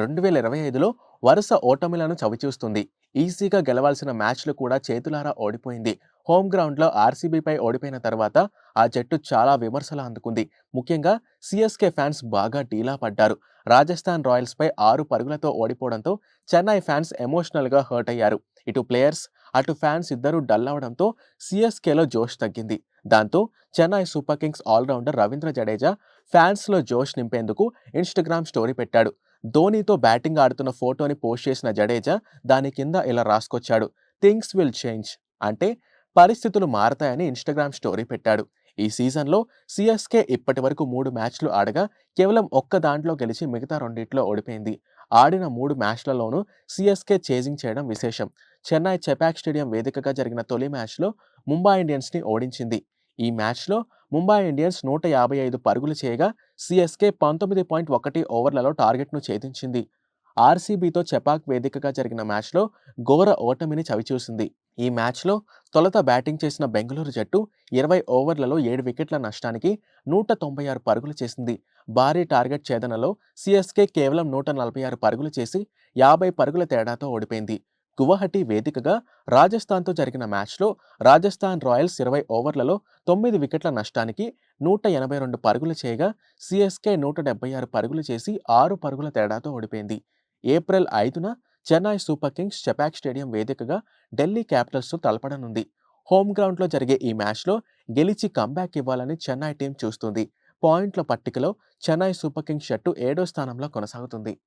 రెండు వేల ఇరవై ఐదులో వరుస ఓటమిలను చవిచూస్తుంది. ఈజీగా గెలవాల్సిన మ్యాచ్లు కూడా చేతులారా ఓడిపోయింది. హోమ్ గ్రౌండ్లో ఆర్సీబీపై ఓడిపోయిన తర్వాత ఆ జట్టు చాలా విమర్శలు అందుకుంది. ముఖ్యంగా సిఎస్కే ఫ్యాన్స్ బాగా డీలా పడ్డారు. రాజస్థాన్ రాయల్స్పై ఆరు పరుగులతో ఓడిపోవడంతో చెన్నై ఫ్యాన్స్ ఎమోషనల్గా హర్ట్ అయ్యారు. ఇటు ప్లేయర్స్ అటు ఫ్యాన్స్ ఇద్దరూ డల్ అవడంతో సిఎస్కేలో జోష్ తగ్గింది. దాంతో Chennai Super Kings allrounder Ravindra Jadeja ఫ్యాన్స్లో జోష్ నింపేందుకు ఇన్స్టాగ్రామ్ స్టోరీ పెట్టాడు. ధోనీతో బ్యాటింగ్ ఆడుతున్న ఫోటోని పోస్ట్ చేసిన జడేజా దాని కింద ఇలా రాసుకొచ్చాడు థింగ్స్ విల్ చేంజ్ అంటే పరిస్థితులు మారతాయని ఇన్స్టాగ్రామ్ స్టోరీ పెట్టాడు. ఈ సీజన్లో సిఎస్కే ఇప్పటి వరకు మూడు మ్యాచ్లు ఆడగా కేవలం ఒక్క దాంట్లో గెలిచి మిగతా రెండింటిలో ఓడిపోయింది. ఆడిన మూడు మ్యాచ్లలోనూ సిఎస్కే చేజింగ్ చేయడం విశేషం. చెన్నై చెపాక్ స్టేడియం వేదికగా జరిగిన తొలి మ్యాచ్లో ముంబై ఇండియన్స్ని ఓడించింది. ఈ మ్యాచ్లో ముంబై ఇండియన్స్ నూట యాభై ఐదు పరుగులు చేయగా సిఎస్కే పంతొమ్మిది పాయింట్ ఒకటి ఓవర్లలో టార్గెట్ను ఛేదించింది. ఆర్సీబీతో చెపాక్ వేదికగా జరిగిన మ్యాచ్లో ఘోర ఓటమిని చవిచూసింది. ఈ మ్యాచ్లో తొలుత బ్యాటింగ్ చేసిన బెంగళూరు జట్టు ఇరవై ఓవర్లలో ఏడు వికెట్ల నష్టానికి నూట తొంభై ఆరు పరుగులు చేసింది. భారీ టార్గెట్ ఛేదనలో సిఎస్కే కేవలం నూట నలభై ఆరు పరుగులు చేసి యాభై పరుగుల తేడాతో ఓడిపోయింది. గువాహటి వేదికగా రాజస్థాన్తో జరిగిన మ్యాచ్లో రాజస్థాన్ రాయల్స్ ఇరవై ఓవర్లలో తొమ్మిది వికెట్ల నష్టానికి నూట ఎనభై రెండు పరుగులు చేయగా సిఎస్కే నూట డెబ్బై ఆరు పరుగులు చేసి ఆరు పరుగుల తేడాతో ఓడిపోయింది. ఏప్రిల్ ఐదున Chennai Super Kings Chepauk stadium వేదికగా ఢిల్లీ క్యాపిటల్స్తో తలపడనుంది. హోమ్ గ్రౌండ్లో జరిగే ఈ మ్యాచ్లో గెలిచి కంబ్యాక్ ఇవ్వాలని చెన్నై టీం చూస్తుంది. పాయింట్ల పట్టికలో చెన్నై సూపర్ కింగ్స్ జట్టు ఏడో స్థానంలో కొనసాగుతుంది.